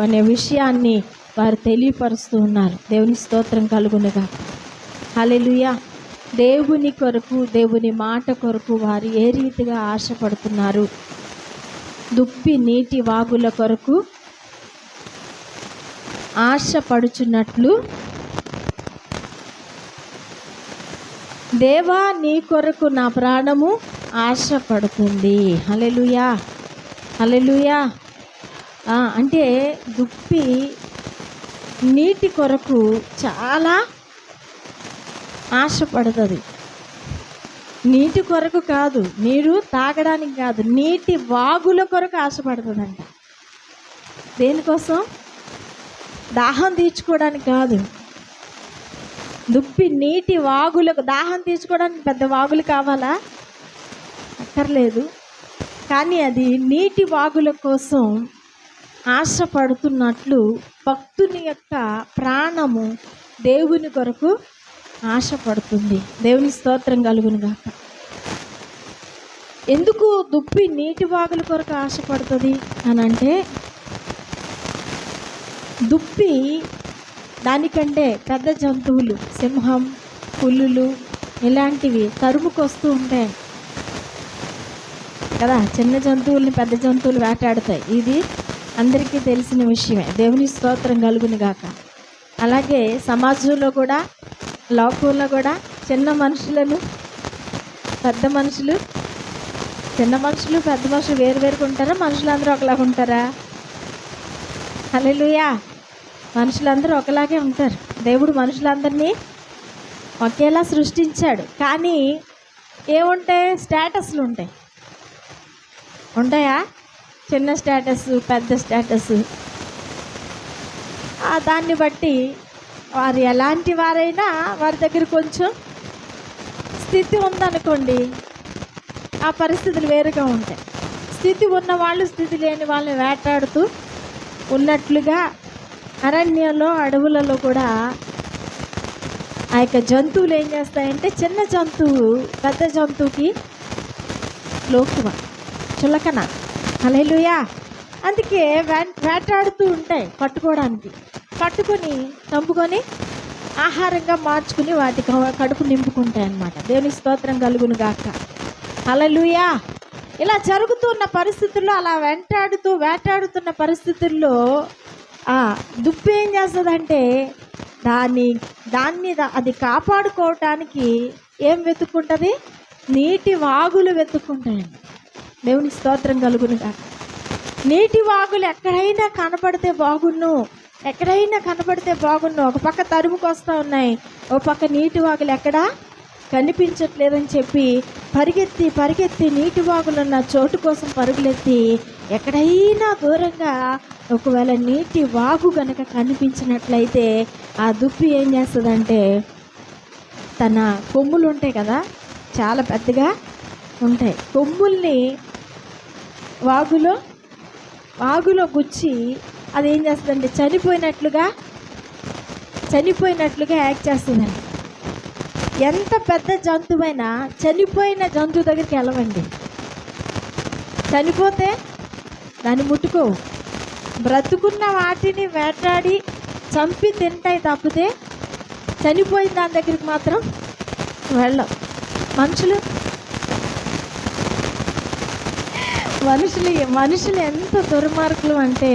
అనే విషయాన్ని వారు తెలియపరుస్తూ ఉన్నారు. దేవుని స్తోత్రం కలుగునుగా హల్లెలూయా. దేవుని కొరకు దేవుని మాట కొరకు వారు ఏ రీతిగా ఆశపడుతున్నారు? దుప్పి నీటి వాగుల కొరకు ఆశపడుచున్నట్లు దేవా నీ కొరకు నా ప్రాణము ఆశపడుతుంది. హలెలుయా హలెలుయా అంటే దుప్పి నీటి కొరకు చాలా ఆశపడుతుంది. నీటి కొరకు కాదు నీరు తాగడానికి కాదు నీటి వాగుల కొరకు ఆశపడుతుందంట. దేనికోసం? దాహం తీర్చుకోవడానికి కాదు. దుప్పి నీటి వాగులకు దాహం తీర్చుకోవడానికి పెద్ద వాగులు కావాలా? అక్కర్లేదు. కానీ అది నీటి వాగుల కోసం ఆశపడుతున్నట్లు భక్తుని యొక్క ప్రాణము దేవుని కొరకు ఆశపడుతుంది. దేవుని స్తోత్రం కలుగును గాక ఎందుకు దుప్పి నీటి వాగుల కొరకు ఆశపడుతుంది అని అంటే దుప్పి దానికంటే పెద్ద జంతువులు సింహం పులులు ఇలాంటివి తరుముకొస్తూ ఉంటాయి కదా చిన్న జంతువుల్ని పెద్ద జంతువులు వేటాడుతాయి. ఇది అందరికీ తెలిసిన విషయమే. దేవుని స్తోత్రం కలుగుని గాక. అలాగే సమాజంలో కూడా లోకంలో కూడా చిన్న మనుషులను పెద్ద మనుషులు చిన్న మనుషులు పెద్ద మనుషులు వేరు వేరుగా ఉంటారా? మనుషులందరూ ఒకలాగా ఉంటారా? హల్లెలూయా. మనుషులందరూ ఒకలాగే ఉంటారు. దేవుడు మనుషులందరినీ ఒకేలా సృష్టించాడు. కానీ ఏముంటాయి? స్టేటస్లు ఉంటాయి. ఉంటాయా? చిన్న స్టేటస్ పెద్ద స్టేటస్. దాన్ని బట్టి వారు ఎలాంటి వారైనా వారి దగ్గర కొంచెం స్థితి ఉందనుకోండి ఆ పరిస్థితులు వేరుగా ఉంటాయి. స్థితి ఉన్న వాళ్ళు స్థితి లేని వాళ్ళని వేటాడుతూ ఉన్నట్లుగా అరణ్యంలో అడవులలో కూడా ఆ యొక్క జంతువులు ఏం చేస్తాయంటే చిన్న జంతువు పెద్ద జంతువుకి లోకువ చులకన. అలెలుయా. అందుకే వే వేటాడుతూ ఉంటాయి పట్టుకోవడానికి. పట్టుకొని తంపుకొని ఆహారంగా మార్చుకుని వాటి కడుపు నింపుకుంటాయి అన్నమాట దేవుని స్తోత్రం కలుగును గాక అలలుయా. ఇలా జరుగుతున్న పరిస్థితుల్లో అలా వెంటాడుతూ వేటాడుతున్న పరిస్థితుల్లో ఆ దుప్పి ఏం చేస్తుందంటే దాన్ని దాన్ని దా- అది కాపాడుకోవటానికి ఏం వెతుక్కుంటుంది? నీటి వాగులు వెతుక్కుంటాయండి. దేవుని స్తోత్రం కలుగునుగా నీటి వాగులు ఎక్కడైనా కనపడితే బాగున్ను. ఎక్కడైనా కనపడితే బాగున్ను. ఒక పక్క తరుముకు వస్తూ ఉన్నాయి. ఒక పక్క నీటి వాగులు ఎక్కడా కనిపించట్లేదని చెప్పి పరిగెత్తి పరిగెత్తి నీటి వాగులున్న చోటు కోసం పరుగులెత్తి ఎక్కడైనా దూరంగా ఒకవేళ నీటి వాగు గనక కనిపించినట్లయితే ఆ దుప్పి ఏం చేస్తుందంటే తన కొమ్ములు ఉంటాయి కదా చాలా పెద్దగా ఉంటాయి. కొమ్ముల్ని వాగులో వాగులో గుచ్చి అది ఏం చేస్తుందంటే చనిపోయినట్లుగా చనిపోయినట్లుగా యాక్ట్ చేస్తుందండి. ఎంత పెద్ద జంతువైనా చనిపోయిన జంతువు దగ్గరికి వెళ్ళవండి. చనిపోతే దాన్ని ముట్టుకోవు. బ్రతుకున్న వాటిని వేటాడి చంపి తింటాయి తప్పితే చనిపోయిన దాని దగ్గరికి మాత్రం వెళ్ళం మనుషులు మనుషులు మనుషులు ఎంత దుర్మార్గులు అంటే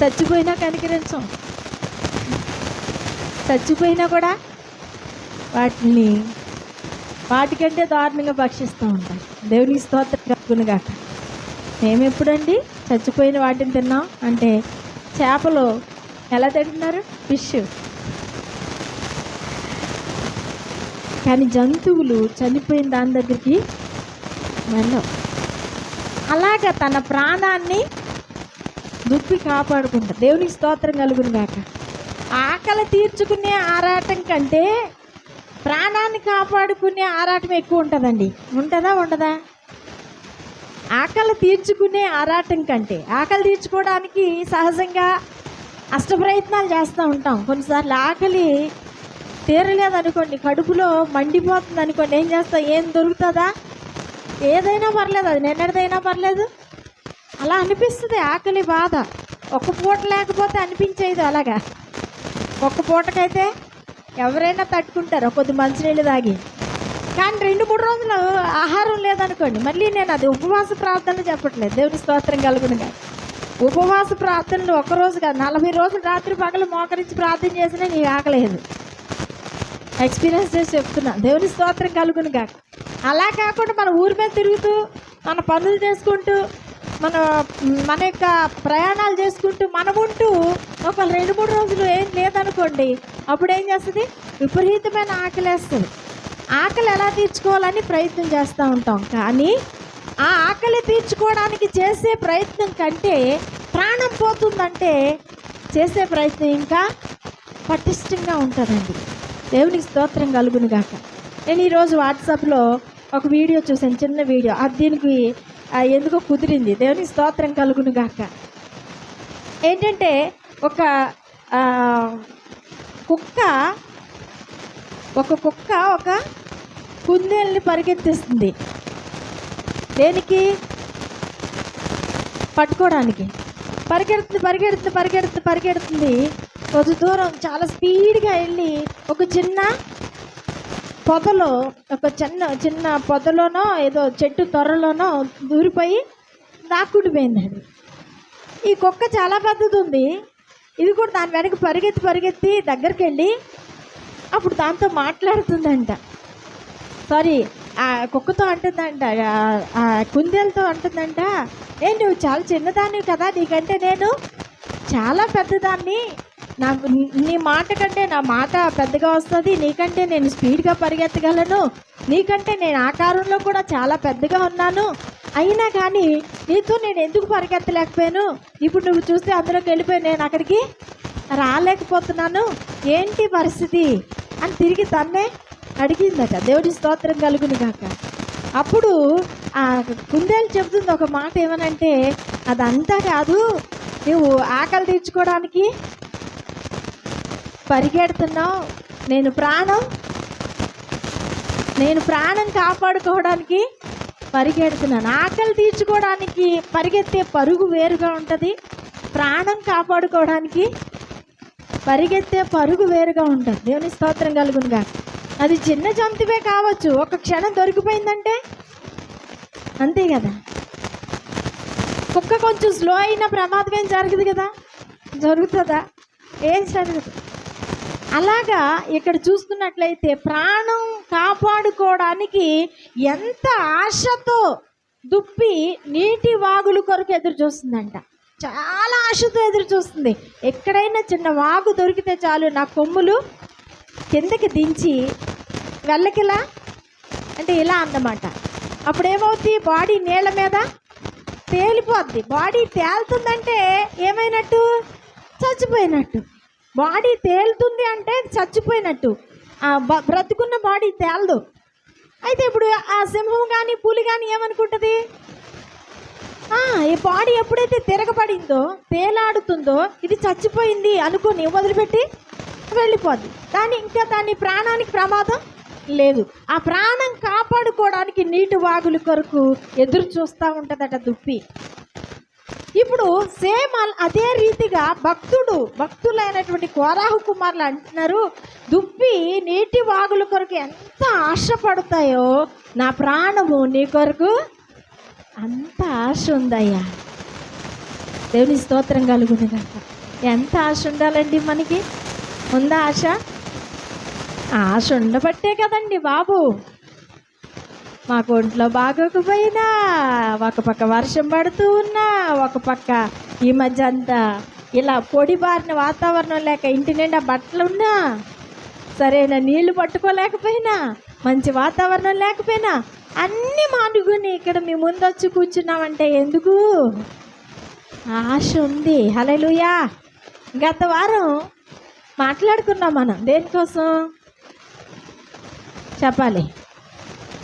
చచ్చిపోయినా కనికరించం. చచ్చిపోయినా కూడా వాటిని వాటికంటే దారుణంగా భక్షిస్తూ ఉంటారు. దేవుని స్తోత్రం కలుగునుగాక. మేము ఎప్పుడండి చచ్చిపోయిన వాటిని తిన్నాం అంటే చేపలు ఎలా తింటున్నారు? ఫిష్. కానీ జంతువులు చనిపోయిన దాని దగ్గరికి నన్ను అలాగ తన ప్రాణాన్ని దుప్పి కాపాడుకుంటా. దేవునికి స్తోత్రం కలుగును గాక ఆకలి తీర్చుకునే ఆరాటం కంటే ప్రాణాన్ని కాపాడుకునే ఆరాటం ఎక్కువ ఉంటుందండి. ఉంటుందా ఉండదా? ఆకలి తీర్చుకునే ఆరాటం కంటే ఆకలి తీర్చుకోవడానికి సహజంగా అష్ట ప్రయత్నాలు చేస్తూ ఉంటాం. కొన్నిసార్లు ఆకలి తీరలేదనుకోండి కడుపులో మండిపోతుంది అనుకోండి ఏం చేస్తాం? ఏం దొరుకుతుందా? ఏదైనా పర్లేదు అది నిన్నటిదైనా పర్లేదు. అలా అనిపిస్తుంది ఆకలి బాధ. ఒక పూట లేకపోతే అనిపించేది అలాగా. ఒక్క పూటకైతే ఎవరైనా తట్టుకుంటారు కొద్ది మంచినీళ్ళు తాగి. కానీ రెండు మూడు రోజులు ఆహారం లేదనుకోండి మళ్ళీ నేను అది ఉపవాస ప్రార్థనలు చెప్పట్లేదు. దేవుని స్తోత్రం కలుగునుగా. ఉపవాస ప్రార్థనలు ఒకరోజు కాదు నలభై రోజులు రాత్రి పగలు మోకరించి ప్రార్థన చేసినా నీకు ఆకలేదు ఎక్స్పీరియన్స్ చేసి చెప్తున్నా. దేవుని స్తోత్రం కలుగును కాక అలా కాకుండా మన ఊరి మీద తిరుగుతూ మన పనులు చేసుకుంటూ మన మన యొక్క ప్రయాణాలు చేసుకుంటూ మనముంటూ ఉంటూ ఒక రెండు మూడు రోజులు ఏం లేదనుకోండి అప్పుడు ఏం చేస్తుంది? విపరీతమైన ఆకలేస్తుంది. ఆకలి ఎలా తీర్చుకోవాలని ప్రయత్నం చేస్తూ ఉంటాం. కానీ ఆ ఆకలి తీర్చుకోవడానికి చేసే ప్రయత్నం కంటే ప్రాణం పోతుందంటే చేసే ప్రయత్నం ఇంకా పటిష్టంగా ఉంటుందండి. దేవునికి స్తోత్రం కలుగును గాక. నేను ఈరోజు వాట్సాప్లో ఒక వీడియో చూసాను చిన్న వీడియో. అది దీనికి ఎందుకో కుదిరింది. దేవునికి స్తోత్రం కలుగును గాక. ఏంటంటే ఒక కుక్క ఒక కుక్క ఒక కుందేల్ని పరిగెత్తిస్తుంది. దేనికి? పట్టుకోవడానికి. పరిగెడుతుంది పరిగెడుతుంది పరిగెడుతుంది పరిగెడుతుంది. కొద్ది దూరం చాలా స్పీడ్గా వెళ్ళి ఒక చిన్న పొదలో ఒక చిన్న చిన్న పొదలోనో ఏదో చెట్టు తొర్రలోనో దూరిపోయి దాక్కుండిపోయింది అది ఈ కుక్క చాలా పెద్దది ఉంది. ఇది కూడా దాని వెనక పరిగెత్తి పరిగెత్తి దగ్గరికి వెళ్ళి అప్పుడు దాంతో మాట్లాడుతుందంట. సారీ ఆ కుక్కతో అంటుందంట కుందేలతో అంటుందంట ఏ నువ్వు చాలా చిన్నదాన్ని కదా నీకంటే నేను చాలా పెద్దదాన్ని. నా నీ మాట కంటే నా మాట పెద్దగా వస్తుంది నీకంటే నేను స్పీడ్గా పరిగెత్తగలను నీకంటే నేను ఆకారంలో కూడా చాలా పెద్దగా ఉన్నాను. అయినా కానీ నీతో నేను ఎందుకు పరిగెత్తలేకపోయాను? ఇప్పుడు నువ్వు చూస్తే అందులోకి వెళ్ళిపోయి నేను అక్కడికి రాలేకపోతున్నాను. ఏంటి పరిస్థితి? అని తిరిగి తన్నే అడిగిందట. దేవుడి స్తోత్రం కలుగుని కాక అప్పుడు ఆ కుందేలు చెబుతుంది ఒక మాట ఏమనంటే అదంతా కాదు నువ్వు ఆకలి తీర్చుకోవడానికి పరిగెడుతున్నావు. నేను ప్రాణం నేను ప్రాణం కాపాడుకోవడానికి పరిగెడుతున్నాను. ఆకలి తీర్చుకోవడానికి పరిగెత్తే పరుగు వేరుగా ఉంటుంది. ప్రాణం కాపాడుకోవడానికి పరిగెత్తే పరుగు వేరుగా ఉంటుంది. దేవుని స్తోత్రం కలుగునుగా అది చిన్న జంతువే కావచ్చు. ఒక క్షణం దొరికిపోయిందంటే అంతే కదా? కుక్క కొంచెం స్లో అయిన ప్రమాదం ఏం జరగదు కదా? జరుగుతుందా? ఏం జరగదు. అలాగా ఇక్కడ చూస్తున్నట్లయితే ప్రాణం కాపాడుకోవడానికి ఎంత ఆశతో దుప్పి నీటి వాగులు కొరకు ఎదురు చూస్తుందంట. చాలా ఆశతో ఎదురు చూస్తుంది. ఎక్కడైనా చిన్న వాగు దొరికితే చాలు నా కొమ్ములు కిందకి దించి వెళ్ళకిలా? అంటే ఇలా అన్నమాట. అప్పుడు ఏమవుద్ది బాడీ నీళ్ళ మీద తేలిపోద్ది. బాడీ తేలుతుందంటే ఏమైనట్టు? చచ్చిపోయినట్టు. బాడీ తేలుతుంది అంటే చచ్చిపోయినట్టు. బ్రతుకున్న బాడీ తేలదు. అయితే ఇప్పుడు ఆ సింహం కానీ పులి కానీ ఏమనుకుంటుంది? ఈ బాడీ ఎప్పుడైతే తిరగబడిందో తేలాడుతుందో ఇది చచ్చిపోయింది అనుకుని వదిలిపెట్టి వెళ్ళిపోద్ది. దాని ఇంకా దాని ప్రాణానికి ప్రమాదం లేదు. ఆ ప్రాణం కాపాడుకోవడానికి నీటి వాగుల కొరకు ఎదురు చూస్తూ ఉంటుందట దుప్పి. ఇప్పుడు సేమ్ అదే రీతిగా భక్తుడు భక్తులైనటువంటి కోరాహు కుమారులు అంటున్నారు దుప్పి నీటి వాగుల కొరకు ఎంత ఆశపడతాయో నా ప్రాణము నీ కొరకు అంత ఆశ ఉందయ్యా. దేవుని స్తోత్రం కలుగును ఎంత ఆశ ఉండాలండి మనకి? ఉందా ఆశ? ఆశ ఉండబట్టే కదండి బాబు. మాకు ఒంట్లో బాగోకపోయినా ఒక పక్క వర్షం పడుతూ ఉన్నా ఒక పక్క ఈ మధ్య అంతా ఇలా పొడి బారిన వాతావరణం లేక ఇంటి నిండా బట్టలు ఉన్నా సరైన నీళ్ళు పట్టుకోలేకపోయినా మంచి వాతావరణం లేకపోయినా అన్నీ మానుకుని ఇక్కడ మీ ముందు వచ్చి కూర్చున్నామంటే ఎందుకు? ఆశ ఉంది. హలలుయా గత వారం మాట్లాడుకున్నాం మనం దేనికోసం? చెప్పాలి.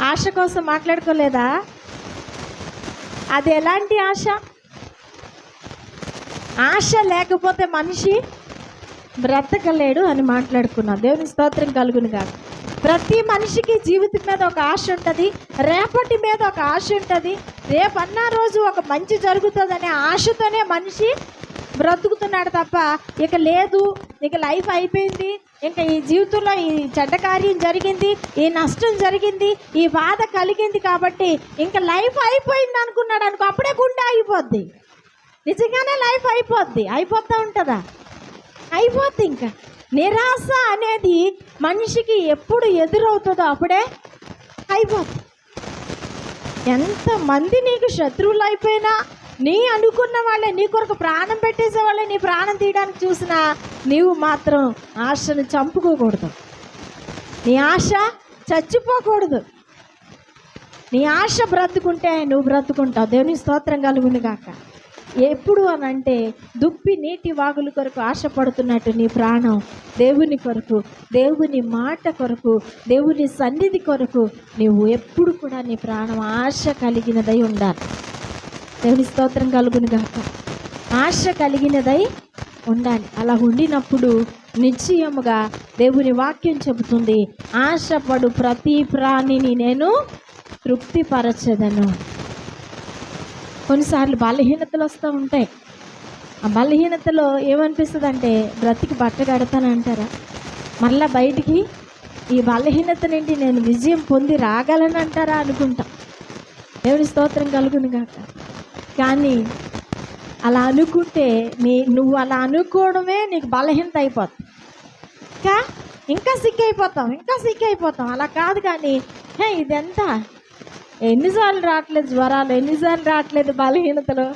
ఆశ కోసం మాట్లాడుకోలేదా? అది ఎలాంటి ఆశ? ఆశ లేకపోతే మనిషి బ్రతకలేడు అని మాట్లాడుకున్నా. దేవుని స్తోత్రం కలుగును కాదు ప్రతి మనిషికి జీవితం మీద ఒక ఆశ ఉంటుంది. రేపటి మీద ఒక ఆశ ఉంటుంది. రేపన్న రోజు ఒక మంచి జరుగుతుందనే ఆశతోనే మనిషి బ్రతుకుతున్నాడు తప్ప ఇక లేదు. ఇక లైఫ్ అయిపోయింది. ఇంకా ఈ జీవితంలో ఈ చెడ్డ కార్యం జరిగింది ఈ నష్టం జరిగింది ఈ బాధ కలిగింది కాబట్టి ఇంకా లైఫ్ అయిపోయింది అనుకున్నాడు అనుకో అప్పుడే గుండె అయిపోద్ది నిజంగానే లైఫ్ అయిపోద్ది. అయిపోతూ ఉంటుందా? అయిపోద్ది ఇంకా. నిరాశ అనేది మనిషికి ఎప్పుడు ఎదురవుతుందో అప్పుడే అయిపోద్ది. ఎంతమంది నీకు శత్రువులు అయిపోయినా నీ అనుకున్న వాళ్ళే నీ కొరకు ప్రాణం పెట్టేసే వాళ్ళే నీ ప్రాణం తీయడానికి చూసినా నీవు మాత్రం ఆశను చంపుకోకూడదు. నీ ఆశ చచ్చిపోకూడదు. నీ ఆశ బ్రతుకుంటే నువ్వు బ్రతుకుంటావు. దేవుని స్తోత్రం కలుగును గాక. ఎప్పుడు అని అంటే దుప్పి నీటి వాగుల కొరకు ఆశపడుతున్నట్టు నీ ప్రాణం దేవుని కొరకు దేవుని మాట కొరకు దేవుని సన్నిధి కొరకు నీవు ఎప్పుడు కూడా నీ ప్రాణం ఆశ కలిగినదై ఉండాలి. దేవుని స్తోత్రం కలుగును గాక. ఆశ కలిగినదై ఉండాలి. అలా ఉండినప్పుడు నిశ్చయముగా దేవుని వాక్యం చెబుతుంది ఆశపడు ప్రతి ప్రాణిని నేను తృప్తిపరచదను. కొన్నిసార్లు బలహీనతలు వస్తూ ఉంటాయి. ఆ బలహీనతలో ఏమనిపిస్తుంది అంటే బ్రతికి బట్ట కడతానంటారా మళ్ళా బయటికి ఈ బలహీనత నుండి నేను విజయం పొంది రాగలను అంటారా అనుకుంటా. దేవుని స్తోత్రం కలుగును కాక కానీ అలా అనుకుంటే నీ నువ్వు అలా అనుకోవడమే నీకు బలహీనత అయిపోతుంది ఇంకా? ఇంకా సిక్ అయిపోతాం ఇంకా సిక్ అయిపోతాం అలా కాదు కానీ హే ఇదెంత? ఎన్నిసార్లు రావట్లేదు జ్వరాలు ఎన్నిసార్లు రావట్లేదు బలహీనతలు?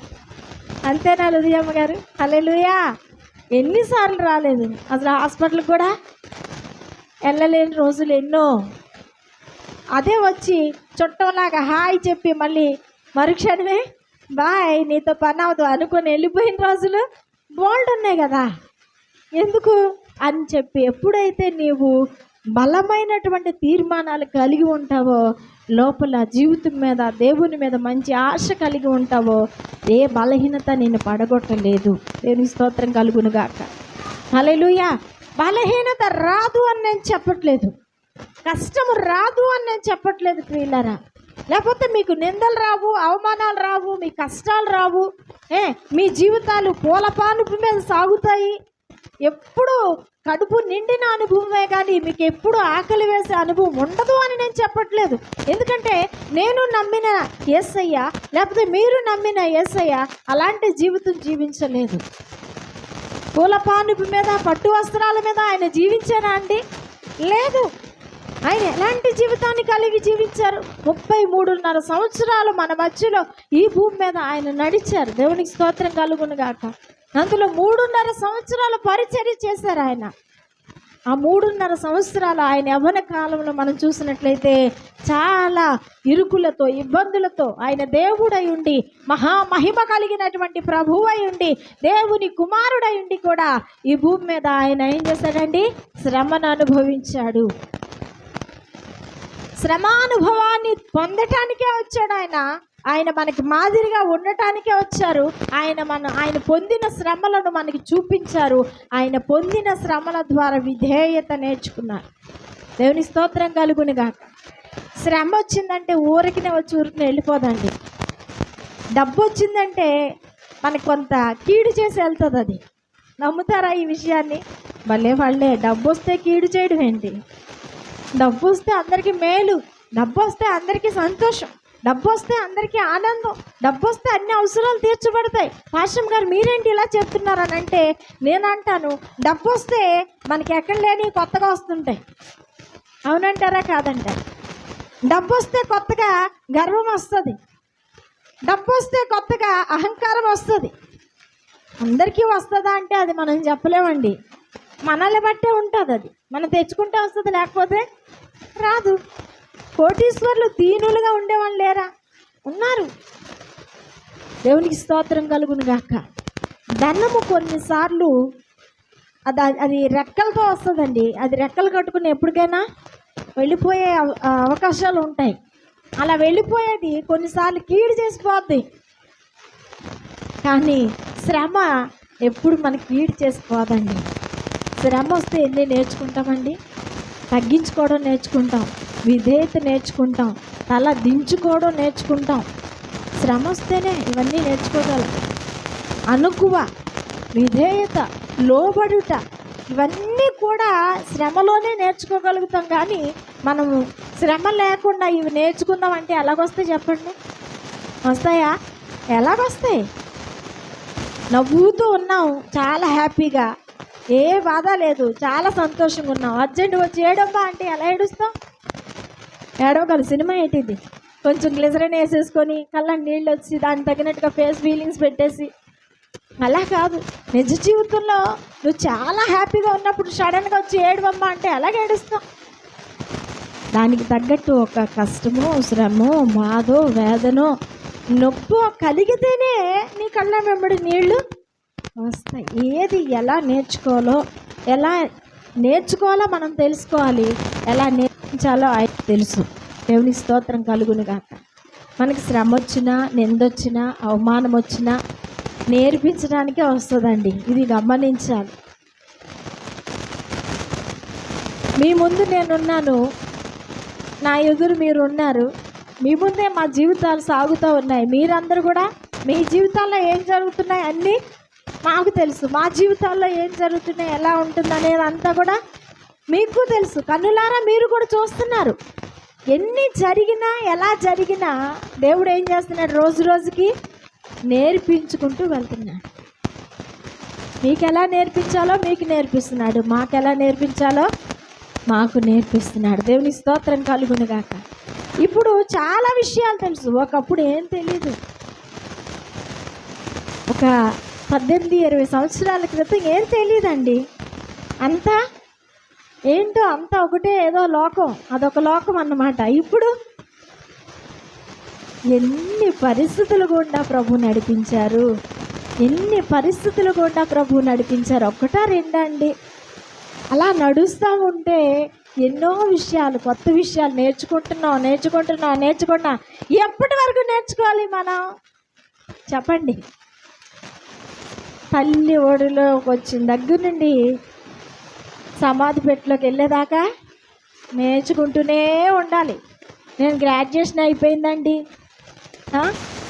అంతేనా లుదియమ్మ గారు? హల్లెలూయా! ఎన్నిసార్లు రాలేదు? అసలు హాస్పిటల్కి కూడా వెళ్ళలేని రోజులు ఎన్నో. అదే వచ్చి చుట్టంలాగా హాయ్ చెప్పి మళ్ళీ మరుక్షణమే బాయ్ నీతో పని అవదు. అనుకుని వెళ్ళిపోయిన రోజులు బోల్డ్ ఉన్నాయి కదా. ఎందుకు? అని చెప్పి ఎప్పుడైతే నీవు బలమైనటువంటి తీర్మానాలు కలిగి ఉంటావో లోపల జీవితం మీద దేవుని మీద మంచి ఆశ కలిగి ఉంటావో ఏ బలహీనత నేను పడగొట్టలేదు. దేవుని స్తోత్రం కలుగును అలెలుయా బలహీనత రాదు అని నేను చెప్పట్లేదు. కష్టము రాదు అని నేను చెప్పట్లేదు ప్రియులరా. లేకపోతే మీకు నిందలు రావు అవమానాలు రావు మీ కష్టాలు రావు ఏ మీ జీవితాలు పూలపానుపు మీద సాగుతాయి. ఎప్పుడు కడుపు నిండిన అనుభవమే కానీ మీకు ఎప్పుడు ఆకలి వేసే అనుభవం ఉండదు అని నేను చెప్పట్లేదు. ఎందుకంటే నేను నమ్మిన ఎస్ఐయ లేకపోతే మీరు నమ్మిన ఎస్ఐయ అలాంటి జీవితం జీవించలేదు. పూలపానుపు మీద పట్టు వస్త్రాల మీద ఆయన జీవించారా అండి? లేదు. ఆయన ఎలాంటి జీవితాన్ని కలిగి జీవించారు? ముప్పై మూడున్నర సంవత్సరాలు మన మధ్యలో ఈ భూమి మీద ఆయన నడిచారు. దేవునికి స్తోత్రం కలుగును గాక. అందులో మూడున్నర సంవత్సరాలు పరిచర్య చేశారు ఆయన. ఆ మూడున్నర సంవత్సరాలు ఆయన యవ్వన కాలంలో మనం చూసినట్లయితే చాలా ఇరుకులతో ఇబ్బందులతో ఆయన దేవుడై ఉండి మహామహిమ కలిగినటువంటి ప్రభువై ఉండి దేవుని కుమారుడై ఉండి కూడా ఈ భూమి మీద ఆయన ఏం చేశాడండి? శ్రమను అనుభవించాడు. శ్రమానుభవాన్ని పొందటానికే వచ్చాడు ఆయన. ఆయన మనకి మాదిరిగా ఉండటానికే వచ్చారు. ఆయన మన ఆయన పొందిన శ్రమలను మనకి చూపించారు. ఆయన పొందిన శ్రమల ద్వారా విధేయత నేర్చుకున్నారు. దేవుని స్తోత్రం కలుగుని కాక శ్రమ వచ్చిందంటే ఊరికినే వచ్చి ఊరికి వెళ్ళిపోదండి. డబ్బు వచ్చిందంటే మనకు కొంత కీడు చేసి వెళ్తుంది అది. నమ్ముతారా ఈ విషయాన్ని? భలే వాళ్ళే డబ్బు వస్తే కీడు చేయడం ఏంటి? డబ్బు వస్తే అందరికీ మేలు డబ్బు వస్తే అందరికీ సంతోషం డబ్బు వస్తే అందరికీ ఆనందం డబ్బు వస్తే అన్ని అవసరాలు తీర్చబడతాయి. పాశం గారు మీరేంటి ఇలా చెప్తున్నారు అని అంటే నేను అంటాను డబ్బు వస్తే మనకి ఎక్కడ లేని కొత్తగా వస్తుంటాయి. అవునంటారా కాదంటారు? డబ్బు వస్తే కొత్తగా గర్వం వస్తుంది. డబ్బు వస్తే కొత్తగా అహంకారం వస్తుంది. అందరికీ వస్తుందా అంటే అది మనం చెప్పలేమండి. మనల్ని బట్టే ఉంటుంది అది. మనం తెచ్చుకుంటే వస్తుంది లేకపోతే రాదు. కోటీశ్వర్లు దీనులుగా ఉండేవాళ్ళు లేరా? ఉన్నారు. దేవునికి స్తోత్రం కలుగును గాక. ధనము కొన్నిసార్లు అది అది రెక్కలతో వస్తుందండి. అది రెక్కలు కట్టుకుని ఎప్పటికైనా వెళ్ళిపోయే అవ- అవకాశాలు ఉంటాయి. అలా వెళ్ళిపోయేది కొన్నిసార్లు కీడు చేసిపోద్ది. కానీ శ్రమ ఎప్పుడు మనకి కీడు చేసిపోదండి. శ్రమ వస్తే ఎన్ని నేర్చుకుంటామండి? తగ్గించుకోవడం నేర్చుకుంటాం విధేయత నేర్చుకుంటాం తల దించుకోవడం నేర్చుకుంటాం. శ్రమ వస్తేనే ఇవన్నీ నేర్చుకోగలం. అనుకువ విధేయత లోబడుట ఇవన్నీ కూడా శ్రమలోనే నేర్చుకోగలుగుతాం కానీ మనము శ్రమ లేకుండా ఇవి నేర్చుకుందాం అంటే ఎలాగొస్తాయి చెప్పండి? వస్తాయా? ఎలాగొస్తాయి? నవ్వుతూ ఉన్నాం చాలా హ్యాపీగా. ఏ బాధ లేదు. చాలా సంతోషంగా ఉన్నాం అర్జెంట్ వచ్చి ఏడమ్మా అంటే ఎలా ఏడుస్తాం ఏడవగల సినిమా ఏంటిది? కొంచెం గ్లిజరిన్ వేసేసుకొని కళ్ళ నీళ్ళు వచ్చి దానికి తగినట్టుగా ఫేస్ ఫీలింగ్స్ పెట్టేసి. అలా కాదు. నిజ జీవితంలో నువ్వు చాలా హ్యాపీగా ఉన్నప్పుడు సడన్గా వచ్చి ఏడవమ్మా అంటే ఎలాగ ఏడుస్తాం దానికి తగ్గట్టు ఒక కష్టమో శ్రమో బాధో వేదనో నొప్పో కలిగితేనే నీ కళ్ళ వెంబడి నీళ్ళు వస్తాయి ఏది ఎలా నేర్చుకోవాలో ఎలా నేర్చుకోవాలో మనం తెలుసుకోవాలి. ఎలా నేర్పించాలో ఆయన తెలుసు. దేవుని స్తోత్రం కలుగును కాక మనకి శ్రమ వచ్చినా నిందొచ్చినా అవమానం వచ్చినా నేర్పించడానికే వస్తుందండి. ఇది గమనించాలి. మీ ముందు నేనున్నాను. నా ఎదురు మీరు ఉన్నారు మీ ముందే మా జీవితాలు సాగుతూ ఉన్నాయి. మీరందరూ కూడా మీ జీవితాల్లో ఏం జరుగుతున్నాయి అన్నీ మాకు తెలుసు. మా జీవితాల్లో ఏం జరుగుతున్నాయి ఎలా ఉంటుంది అనేది అంతా కూడా మీకు తెలుసు. కన్నులారా మీరు కూడా చూస్తున్నారు. ఎన్ని జరిగినా ఎలా జరిగినా దేవుడు ఏం చేస్తున్నాడు? రోజు రోజుకి నేర్పించుకుంటూ వెళ్తున్నాడు. మీకు ఎలా నేర్పించాలో మీకు నేర్పిస్తున్నాడు. మాకు ఎలా నేర్పించాలో మాకు నేర్పిస్తున్నాడు. దేవుని స్తోత్రం కలుగునుగాక ఇప్పుడు చాలా విషయాలు తెలుసు. ఒకప్పుడు ఏం తెలీదు. ఒక పద్దెనిమిది ఇరవై సంవత్సరాల క్రితం ఏం తెలియదండి అంతా ఏంటో అంతా ఒకటే ఏదో లోకం అదొక లోకం అన్నమాట. ఇప్పుడు ఎన్ని పరిస్థితులు గుండా ప్రభు నడిపించారు? ఎన్ని పరిస్థితులు గుండా ప్రభు నడిపించారు? ఒక్కటా రెండా అండి? అలా నడుస్తూ ఉంటే ఎన్నో విషయాలు కొత్త విషయాలు నేర్చుకుంటున్నాం నేర్చుకుంటున్నాం నేర్చుకుంటున్నాం. ఎప్పటి వరకు నేర్చుకోవాలి మనం? చెప్పండి. తల్లి ఒడిలోకి వచ్చిన దగ్గర నుండి సమాధి పెట్టలోకి వెళ్ళేదాకా నేర్చుకుంటూనే ఉండాలి. నేను గ్రాడ్యుయేషన్ అయిపోయిందండి.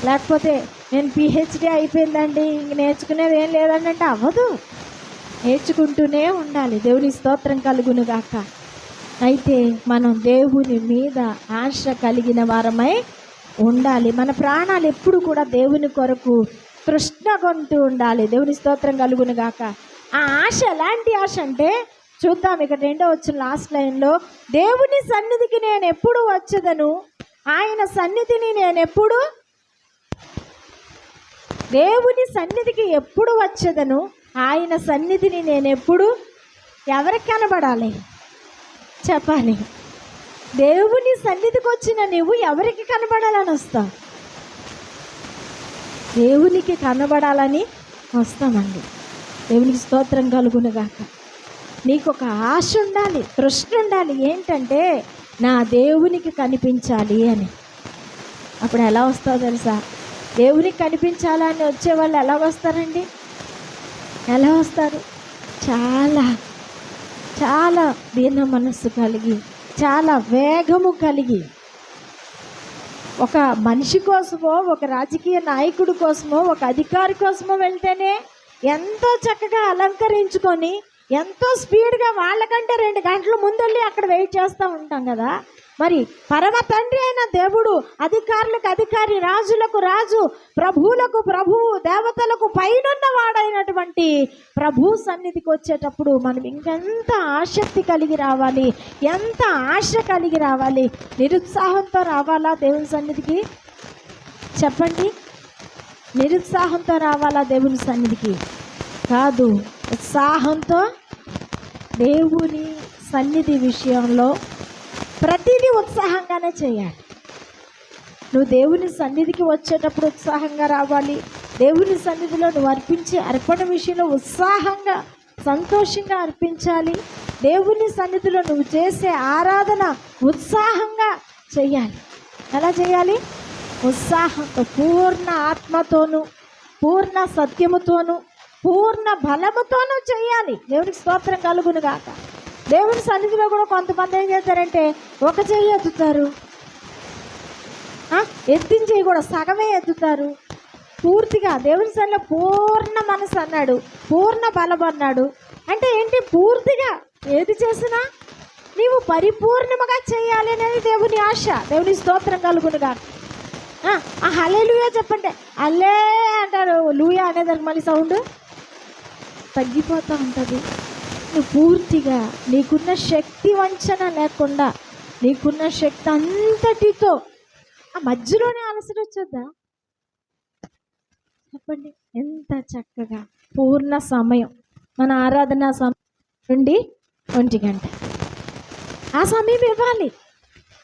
లేకపోతే నేను పిహెచ్డి అయిపోయిందండి. ఇంక నేర్చుకునేది ఏం లేదండి అంటే అవ్వదు. నేర్చుకుంటూనే ఉండాలి. దేవుని స్తోత్రం కలుగును గాక అయితే మనం దేవుని మీద ఆశ కలిగిన వారమై ఉండాలి. మన ప్రాణాలు ఎప్పుడు కూడా దేవుని కొరకు కృష్ణగొంటూ ఉండాలి. దేవుని స్తోత్రం కలుగును గాక. ఆ ఆశ ఎలాంటి ఆశ అంటే చూద్దాం ఇక్కడ రెండో వచ్చిన లాస్ట్ లైన్లో దేవుని సన్నిధికి నేను ఎప్పుడు వచ్చేదను? ఆయన సన్నిధిని నేను ఎప్పుడు? దేవుని సన్నిధికి ఎప్పుడు వచ్చేదను? ఆయన సన్నిధిని నేను ఎప్పుడు? ఎవరికి కనబడాలి? చెప్పాలి. దేవుని సన్నిధికి వచ్చిన నువ్వు ఎవరికి కనబడాలని వస్తావు? దేవునికి కనబడాలని వస్తామండి. దేవునికి స్తోత్రం కలుగునుగాక. నీకు ఒక ఆశ ఉండాలి తృష్ణ ఉండాలి. ఏంటంటే నా దేవునికి కనిపించాలి అని. అప్పుడు ఎలా వస్తావు తెలుసా? దేవునికి కనిపించాలని వచ్చే వాళ్ళు ఎలా వస్తారండి? ఎలా వస్తారు? చాలా చాలా దీన మనస్సు కలిగి చాలా వేగము కలిగి ఒక మనిషి కోసమో ఒక రాజకీయ నాయకుడి కోసమో ఒక అధికారి కోసమో వెళ్తేనే ఎంతో చక్కగా అలంకరించుకొని ఎంతో స్పీడ్గా వాళ్ళకంటే రెండు గంటల ముందెళ్ళి అక్కడ వెయిట్ చేస్తూ ఉంటాం కదా. మరి పరమ తండ్రి అయిన దేవుడు అధికారులకు అధికారి రాజులకు రాజు ప్రభువులకు ప్రభువు దేవతలకు పైనున్న వాడైనటువంటి ప్రభు సన్నిధికి వచ్చేటప్పుడు మనం ఇంకెంత ఆసక్తి కలిగి రావాలి ఎంత ఆశ కలిగి రావాలి నిరుత్సాహంతో రావాలా దేవుని సన్నిధికి? చెప్పండి. నిరుత్సాహంతో రావాలా దేవుని సన్నిధికి? కాదు ఉత్సాహంతో దేవుని సన్నిధి విషయంలో ప్రతిదీ ఉత్సాహంగానే చేయాలి. నువ్వు దేవుని సన్నిధికి వచ్చేటప్పుడు ఉత్సాహంగా రావాలి. దేవుని సన్నిధిలో నువ్వు అర్పించే అర్పణ విషయంలో ఉత్సాహంగా సంతోషంగా అర్పించాలి. దేవుని సన్నిధిలో నువ్వు చేసే ఆరాధన ఉత్సాహంగా చేయాలి. ఎలా చేయాలి? ఉత్సాహంతో పూర్ణ ఆత్మతోనూ పూర్ణ సత్యముతోనూ పూర్ణ బలముతోనూ చేయాలి. దేవునికి స్తోత్రం కలుగును గాక దేవుని సన్నిధిలో కూడా కొంతమంది ఏం చేస్తారంటే ఒక చెయ్యి ఎత్తుతారు. ఎత్తిన చెయ్యి కూడా సగమే ఎత్తుతారు. పూర్తిగా దేవుని సన్నిలో పూర్ణ మనసు అన్నాడు. పూర్ణ బలం అన్నాడు. అంటే ఏంటి? పూర్తిగా ఏది చేసినా నీవు పరిపూర్ణముగా చేయాలి అనేది దేవుని ఆశ దేవుని స్తోత్రం కలుగునుగా. ఆ హలే లూయా చెప్పండి. అల్లే అంటారు. లూయా అనేదానికి మళ్ళీ సౌండ్ తగ్గిపోతూ ఉంటుంది. నువ్వు పూర్తిగా నీకున్న శక్తి వంచన లేకుండా నీకున్న శక్తి అంతటితో. ఆ మధ్యలోనే అలసట వచ్చేద్దా? చెప్పండి. ఎంత చక్కగా పూర్ణ సమయం. మన ఆరాధన సమయం నుండి ఒంటి గంట. ఆ సమయం ఇవ్వాలి.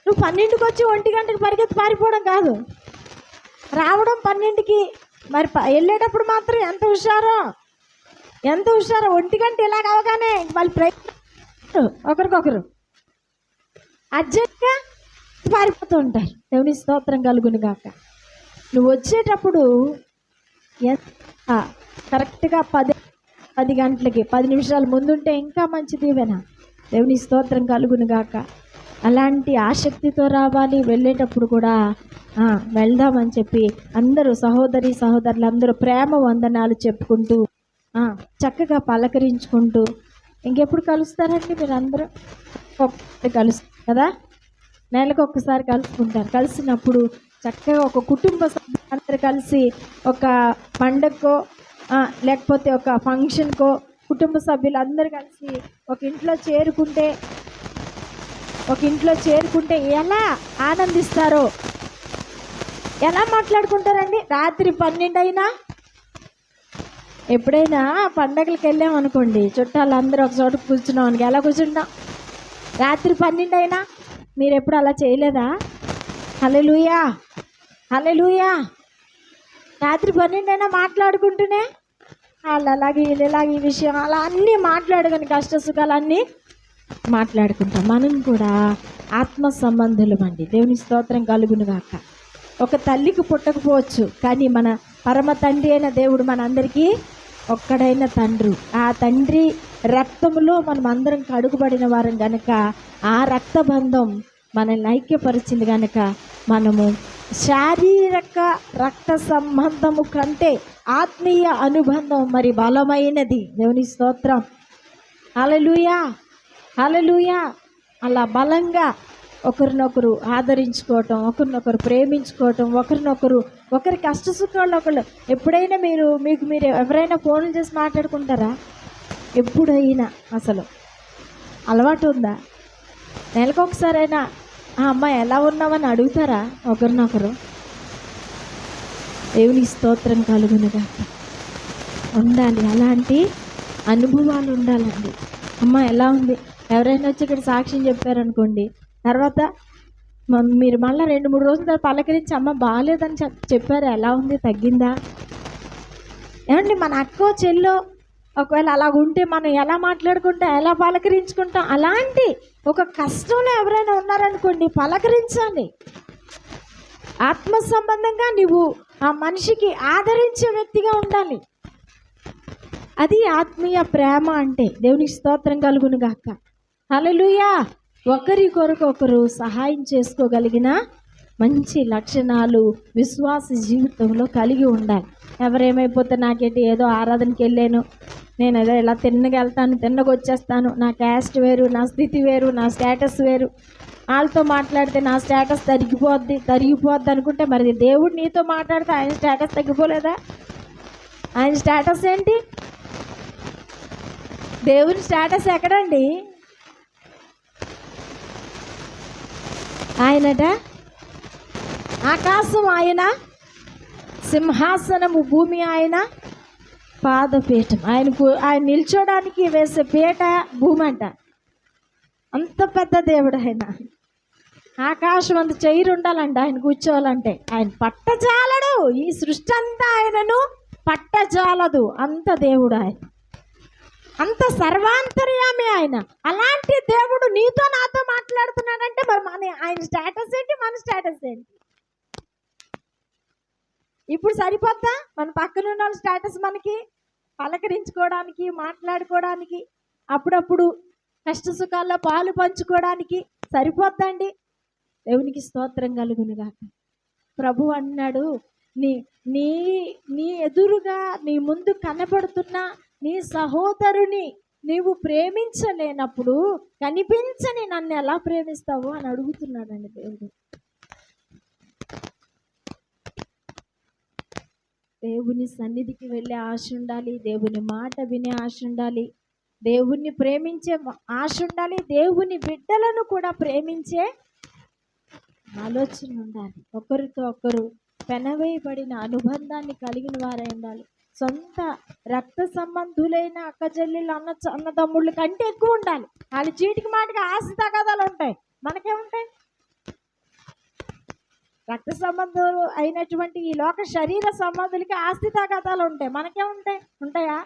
నువ్వు పన్నెండుకి వచ్చి ఒంటి గంటకి పరిగెత్తి పారిపోవడం కాదు. రావడం పన్నెండుకి మరి ప- వెళ్ళేటప్పుడు మాత్రం ఎంత హుషారో. ఎంత హుషారు? ఒంటి గంట ఇలాగ అవగానే వాళ్ళు ప్రయత్నం ఒకరికొకరు. అర్జెంట్గా పారిపోతూ ఉంటారు. దేవుని స్తోత్రం కలుగును గాక. నువ్వు వచ్చేటప్పుడు ఎంత కరెక్ట్గా పది పది గంటలకి పది నిమిషాలు ముందుంటే ఇంకా మంచిది ఇవేనా దేవుని స్తోత్రం కలుగును గాక. అలాంటి ఆసక్తితో రావాలి. వెళ్ళేటప్పుడు కూడా వెళ్దామని చెప్పి అందరూ సహోదరి సహోదరులు అందరూ ప్రేమ వందనాలు చెప్పుకుంటూ చక్కగా పలకరించుకుంటూ ఇంకెప్పుడు కలుస్తారండి మీరు అందరూ ఒక్కసారి కలుస్తారు కదా? నెలకు ఒక్కసారి కలుసుకుంటారు. కలిసినప్పుడు చక్కగా ఒక కుటుంబ అందరు కలిసి ఒక పండగకో లేకపోతే ఒక ఫంక్షన్కో కుటుంబ సభ్యులు అందరు కలిసి ఒక ఇంట్లో చేరుకుంటే ఒక ఇంట్లో చేరుకుంటే ఎలా ఆనందిస్తారో? ఎలా మాట్లాడుకుంటారండి? రాత్రి పన్నెండు అయినా ఎప్పుడైనా పండగలకు వెళ్ళామనుకోండి చుట్టాలందరూ ఒక చోట కూర్చున్నాం ఎలా కూర్చుంటాం? రాత్రి పన్నెండు అయినా మీరు ఎప్పుడు అలా చేయలేదా? హలెలుయా హలెలుయా రాత్రి పన్నెండు అయినా మాట్లాడుకుంటూనే? వాళ్ళు అలాగే వీళ్ళు ఇలాగ ఈ విషయం అలా అన్నీ మాట్లాడుకొని కష్ట సుఖాలు అన్నీ మాట్లాడుకుంటాం. మనం కూడా ఆత్మ సంబంధులం అండి. దేవుని స్తోత్రం కలుగును గాక. ఒక తల్లికి పుట్టకపోవచ్చు కానీ మన పరమ తండ్రి అయిన దేవుడు మనందరికీ ఒక్కడైన తండ్రి. ఆ తండ్రి రక్తములో మనం అందరం కడుగుబడిన వారం గనక ఆ రక్తబంధం మనల్ని ఐక్యపరిచింది గనక మనము శారీరక రక్త సంబంధము కంటే ఆత్మీయ అనుబంధం మరి బలమైనది. దేవుని స్తోత్రం. అలలుయా అలలుయా అలా బలంగా ఒకరినొకరు ఆదరించుకోవటం ఒకరినొకరు ప్రేమించుకోవటం ఒకరినొకరు ఒకరి కష్ట సుఖాలు ఒకళ్ళు. ఎప్పుడైనా మీరు మీకు మీరు ఎవరైనా ఫోన్లు చేసి మాట్లాడుకుంటారా? ఎప్పుడైనా అసలు. అలవాటు ఉందా? నెలకు ఒకసారైనా ఆ అమ్మాయి ఎలా ఉన్నావని అడుగుతారా ఒకరినొకరు? దేవుని స్తోత్రం కలుగునుగా ఉండాలి. అలాంటి అనుభవాలు ఉండాలండి. అమ్మ ఎలా ఉంది? ఎవరైనా వచ్చి ఇక్కడ సాక్ష్యం చెప్పారనుకోండి తర్వాత మీరు మళ్ళీ రెండు మూడు రోజుల తర్వాత పలకరించి అమ్మ బాగాలేదని చెప్పారు. ఎలా ఉంది? తగ్గిందా? ఏమండి మన అక్కో చెల్లో ఒకవేళ అలా ఉంటే మనం ఎలా మాట్లాడుకుంటాం? ఎలా పలకరించుకుంటాం? అలాంటి ఒక కష్టంలో ఎవరైనా ఉన్నారనుకోండి పలకరించాలి. ఆత్మ సంబంధంగా నువ్వు ఆ మనిషికి ఆదరించే వ్యక్తిగా ఉండాలి. అది ఆత్మీయ ప్రేమ అంటే దేవునికి స్తోత్రం కలుగును గాక. హల్లెలూయా! ఒకరి కొరకు ఒకరు సహాయం చేసుకోగలిగిన మంచి లక్షణాలు విశ్వాస జీవితంలో కలిగి ఉండాలి. ఎవరేమైపోతే నాకేంటి ఏదో ఆరాధనకి వెళ్ళాను. నేను ఏదో ఇలా తిన్నగా వెళ్తాను తిన్నగా వచ్చేస్తాను. నా క్యాస్ట్ వేరు నా స్థితి వేరు నా స్టేటస్ వేరు. వాళ్ళతో మాట్లాడితే నా స్టేటస్ తరిగిపోద్ది తరిగిపోద్ది అనుకుంటే మరి దేవుడు నీతో మాట్లాడితే ఆయన స్టేటస్ తగ్గిపోలేదా? ఆయన స్టేటస్ ఏంటి? దేవుని స్టేటస్ ఎక్కడండి? ఆయనట ఆకాశం ఆయన సింహాసనము భూమి ఆయన పాదపీఠం. ఆయనకు ఆయన నిల్చోడానికి వేసే పీట భూమి అంట అంత పెద్ద దేవుడు ఆయన. ఆకాశం అంత చైరు ఉండాలంట ఆయన కూర్చోవాలంటే. ఆయన పట్టజాలడు. ఈ సృష్టి అంతా ఆయనను పట్టజాలదు. అంత దేవుడు ఆయన. అంత సర్వాంతర్యామి ఆయన. అలాంటి దేవుడు నీతో నాతో మాట్లాడుతున్నాడంటే మరి మన ఆయన స్టేటస్ ఏంటి? మన స్టేటస్ ఏంటి? ఇప్పుడు సరిపోద్దా? మన పక్కన ఉన్న వాళ్ళ స్టేటస్ మనకి? పలకరించుకోవడానికి మాట్లాడుకోవడానికి అప్పుడప్పుడు కష్ట సుఖాల్లో పాలు పంచుకోవడానికి సరిపోద్దండి. దేవునికి స్తోత్రం కలుగునుగాక. ప్రభు అన్నాడు నీ నీ నీ ఎదురుగా నీ ముందు కనబడుతున్న నీ సహోదరుని నీవు ప్రేమించలేనప్పుడు కనిపించని నన్ను ఎలా ప్రేమిస్తావు అని అడుగుతున్నాడండి దేవుడు. దేవుని సన్నిధికి వెళ్ళే ఆశ ఉండాలి దేవుని మాట వినే ఆశ ఉండాలి దేవుణ్ణి ప్రేమించే ఆశ ఉండాలి దేవుని బిడ్డలను కూడా ప్రేమించే ఆలోచన ఉండాలి. ఒకరితో ఒకరు పెనవేయబడిన అనుబంధాన్ని కలిగిన వారై ఉండాలి. సొంత రక్త సంబంధులైన అక్కచెల్లెళ్ళు అన్న అన్నదమ్ముళ్ళ కంటే ఎక్కువ ఉండాలి. వాళ్ళ చీటికి మాటికి ఆస్తి తగాదాలు ఉంటాయి. మనకేముంటాయి? రక్త సంబంధులు అయినటువంటి ఈ లోక శరీర సంబంధులకి ఆస్తి తగాదాలు ఉంటాయి. మనకేముంటాయి? ఉంటాయా?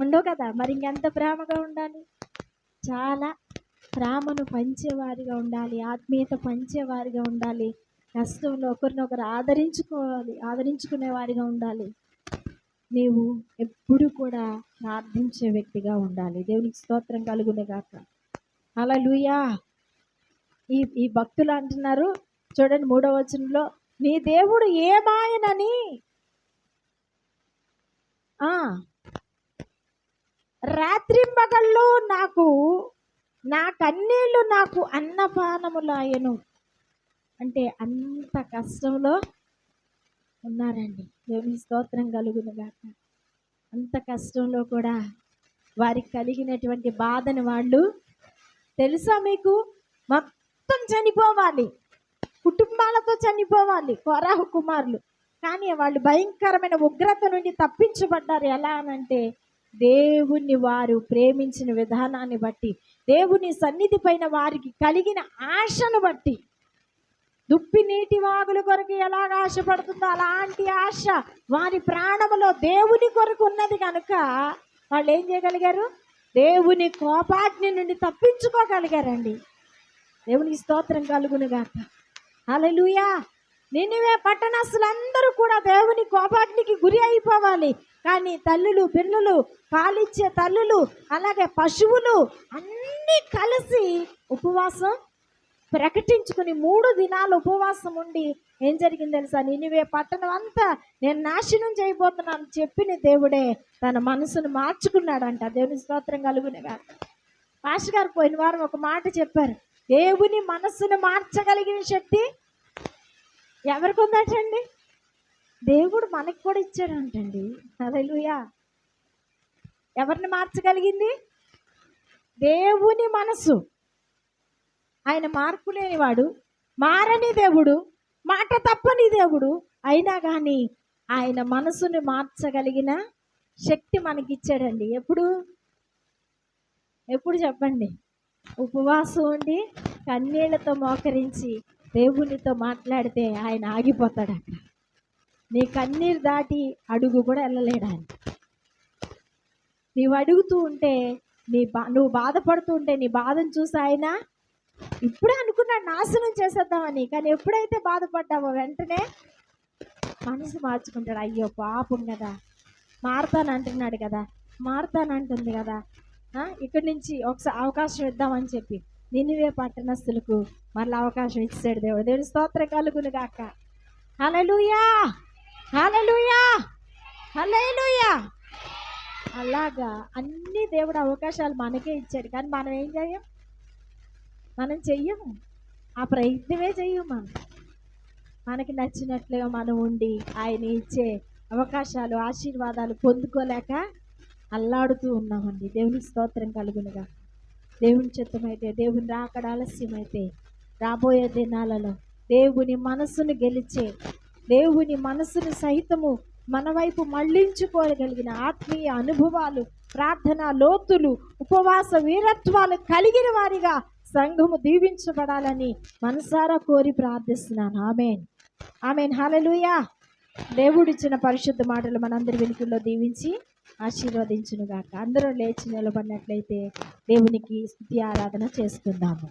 ఉండవు కదా? మరి ఇంకెంత ప్రేమగా ఉండాలి? చాలా ప్రేమను పంచేవారిగా ఉండాలి. ఆత్మీయత పంచేవారిగా ఉండాలి. కష్టంలో ఒకరినొకరు ఆదరించుకోవాలి ఆదరించుకునేవారిగా ఉండాలి. నీవు ఎప్పుడు కూడా ప్రార్థించే వ్యక్తిగా ఉండాలి. దేవునికి స్తోత్రం కలుగునేగాక అలా లూయా ఈ ఈ భక్తులు అంటున్నారు చూడండి మూడవ వచనంలో నీ దేవుడు ఏమాయనని? రాత్రింబగళ్ళు నాకు నా కన్నీళ్ళు నాకు అన్నపానములాయను. అంటే అంత కష్టంలో ఉన్నారండి. దేవుని స్తోత్రం కలుగును గాక. అంత కష్టంలో కూడా వారికి కలిగినటువంటి బాధను వాళ్ళు తెలుసా మీకు? మొత్తం చనిపోవాలి. కుటుంబాలతో చనిపోవాలి. కొరాహు కుమారులు. కానీ వాళ్ళు భయంకరమైన ఉగ్రత నుండి తప్పించబడ్డారు. ఎలా అనంటే దేవుణ్ణి వారు ప్రేమించిన విధానాన్ని బట్టి దేవుని సన్నిధి పైన వారికి కలిగిన ఆశను బట్టి దుప్పి నీటి వాగుల కొరకు ఎలాగ ఆశపడుతుందో అలాంటి ఆశ వారి ప్రాణములో దేవుని కొరకు ఉన్నది కనుక వాళ్ళు ఏం చేయగలిగారు? దేవుని కోపాగ్ని నుండి తప్పించుకోగలిగారండి. దేవునికి స్తోత్రం కలుగును గాక అలలుయా నిన్నవే పట్టణస్తులందరూ కూడా దేవుని కోపాగ్నికి గురి అయిపోవాలి. కానీ తల్లులు పిల్లలు పాలిచ్చే తల్లులు అలాగే పశువులు అన్నీ కలిసి ఉపవాసం ప్రకటించుకుని మూడు దినాలు ఉపవాసం ఉండి ఏం జరిగింది తెలుసా? నినివే పట్టణం అంతా నేను నాశనం చేయబోతున్నాను చెప్పిన దేవుడే తన మనసును మార్చుకున్నాడంట. దేవుని స్తోత్రం కలుగునేగా పాష గారు పోయిన వారం ఒక మాట చెప్పారు. దేవుని మనస్సును మార్చగలిగిన శక్తి ఎవరికి ఉందటండి? దేవుడు మనకి కూడా ఇచ్చాడంటండి. అదేలుయా ఎవరిని మార్చగలిగింది? దేవుని మనసు. ఆయన మార్పు లేనివాడు మారని దేవుడు మాట తప్పని దేవుడు. అయినా కానీ ఆయన మనసుని మార్చగలిగిన శక్తి మనకిచ్చాడండి. ఎప్పుడు? ఎప్పుడు చెప్పండి? ఉపవాసం ఉండి కన్నీళ్ళతో మోకరించి దేవునితో మాట్లాడితే ఆయన ఆగిపోతాడు అక్కడ నీ కన్నీరు దాటి అడుగు కూడా వెళ్ళలేడు ఆయన? నీవు అడుగుతూ ఉంటే నీ బా నువ్వు బాధపడుతూ ఉంటే నీ బాధను చూసి ఆయన ఇప్పుడే అనుకున్నాడు నాశనం చేసేద్దామని కానీ ఎప్పుడైతే బాధపడ్డావో వెంటనే మనసు మార్చుకుంటాడు. అయ్యో పాపం కదా. మారతానంటున్నాడు కదా. మారతానంటుంది కదా. ఇక్కడి నుంచి ఒకసారి అవకాశం ఇద్దామని చెప్పి. నినివే పట్టణస్తులకు మళ్ళీ అవకాశం ఇచ్చాడు దేవుడు. దేవుని స్తోత్ర కలుగును గాక. హలలుయా హలలుయా హలలుయా అలాగా అన్ని దేవుడు అవకాశాలు మనకే ఇచ్చాడు. కానీ మనం ఏం చేయం? మనం చెయ్యము. ఆ ప్రయత్నమే చెయ్యము. మనం మనకి నచ్చినట్లుగా మనం ఉండి ఆయన ఇచ్చే అవకాశాలు ఆశీర్వాదాలు పొందుకోలేక అల్లాడుతూ ఉన్నామండి. దేవుని స్తోత్రం కలుగునుగా. దేవుని చిత్తమైతే దేవుని రాకడ ఆలస్యమైతే రాబోయే దినాలలో దేవుని మనసును గెలిచే దేవుని మనసును సహితము మన వైపు మళ్ళించుకోగలిగిన ఆత్మీయ అనుభవాలు ప్రార్థన లోతులు ఉపవాస వీరత్వాలు కలిగిన వారిగా సంఘము దీవించబడాలని మనసారా కోరి ప్రార్థిస్తున్నాను. ఆమెన్. ఆమెన్. హాలెలూయా దేవుడిచ్చిన పరిశుద్ధ మాటలు మనందరి వెనుకల్లో దీవించి ఆశీర్వదించునుగాక. అందరూ లేచి నిలబడినట్లయితే దేవునికి స్థుతి ఆరాధన చేసుకుందాము.